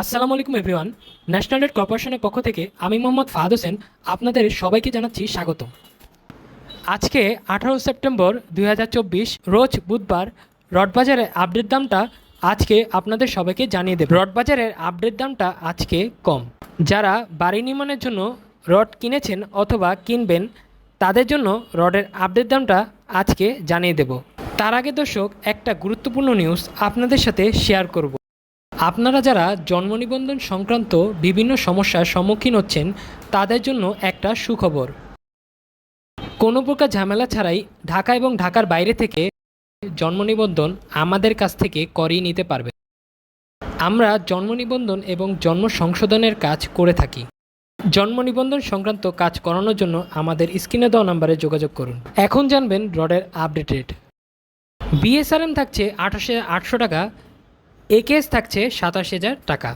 আসসালামু আলাইকুম, everyone. National red কর্পোরেশনের পক্ষ থেকে আমি মোহাম্মদ ফাহাদ হোসেন। আপনাদের সবাইকে জানাচ্ছি স্বাগত আজকে আঠারো সেপ্টেম্বর দু হাজার চব্বিশ, রোজ বুধবার রডবাজারের আপডেট দামটা আজকে আপনাদের সবাইকে জানিয়ে দেব। রডবাজারের আপডেট দামটা আজকে কম। যারা বাড়ি নির্মাণের জন্য রড কিনেছেন অথবা কিনবেন, তাদের জন্য রডের আপডেট দামটা আজকে জানিয়ে দেব। তার আগে দর্শক, একটা গুরুত্বপূর্ণ নিউজ আপনাদের সাথে শেয়ার করব। আপনারা যারা জন্ম নিবন্ধন সংক্রান্ত বিভিন্ন সমস্যার সম্মুখীন হচ্ছেন, তাদের জন্য একটা সুখবর। কোনো প্রকার ঝামেলা ছাড়াই ঢাকা এবং ঢাকার বাইরে থেকে জন্ম নিবন্ধন আমাদের কাছ থেকে করিয়ে নিতে পারবে আমরা জন্ম নিবন্ধন এবং জন্ম সংশোধনের কাজ করে থাকি। জন্ম নিবন্ধন সংক্রান্ত কাজ করানোর জন্য আমাদের স্ক্রিনে দেওয়া নাম্বারে যোগাযোগ করুন। এখন জানবেন রডের আপডেট রেট। বিএসআরএম থাকছে আঠাশে আটশো টাকা একেএস থাকছে সাতাশ হাজার টাকা।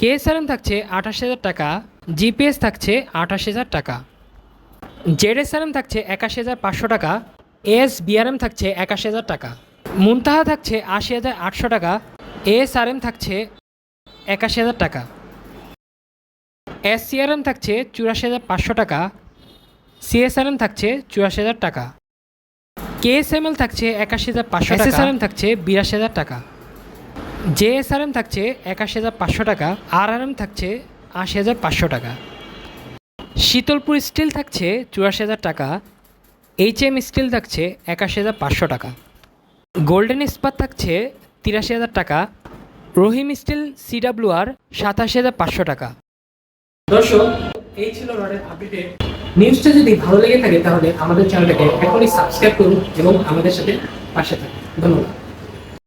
কেএসআরএম থাকছে আঠাশ হাজার টাকা জিপিএস থাকছে আঠাশ হাজার টাকা। জেডএসআরএম থাকছে একাশি হাজার পাঁচশো টাকা এস বিআরএম থাকছে একাশি হাজার টাকা। মুনতাহা থাকছে আশি হাজার আটশো টাকা এএসআরএম থাকছে একাশি হাজার টাকা। এস এসসিআরএম থাকছে চুরাশি হাজার পাঁচশো টাকা সিএসআরএম থাকছে চুরাশি হাজার টাকা। কেএসএমএল থাকছে একাশি হাজার পাঁচশো এসএসআরএম থাকছে বিরাশি হাজার টাকা। জেএসআরএম থাকছে একাশি হাজার পাঁচশো টাকা আরআরএম থাকছে আশি হাজার পাঁচশো টাকা। শীতলপুর স্টিল থাকছে চুরাশি হাজার টাকা, এইচ এম স্টিল থাকছে একাশি হাজার পাঁচশো টাকা। গোল্ডেন ইস্পাত থাকছে তিরাশি হাজার টাকা, রহিম স্টিল সিডাব্লিউআর সাতাশি হাজার পাঁচশো টাকা। দর্শক, এই ছিল রডের আপডেট নিউজটা যদি ভালো লেগে থাকে, তাহলে আমাদের চ্যানেলটাকে এখনই সাবস্ক্রাইব করুন এবং আমাদের সাথে পাশে থাকুন। ধন্যবাদ।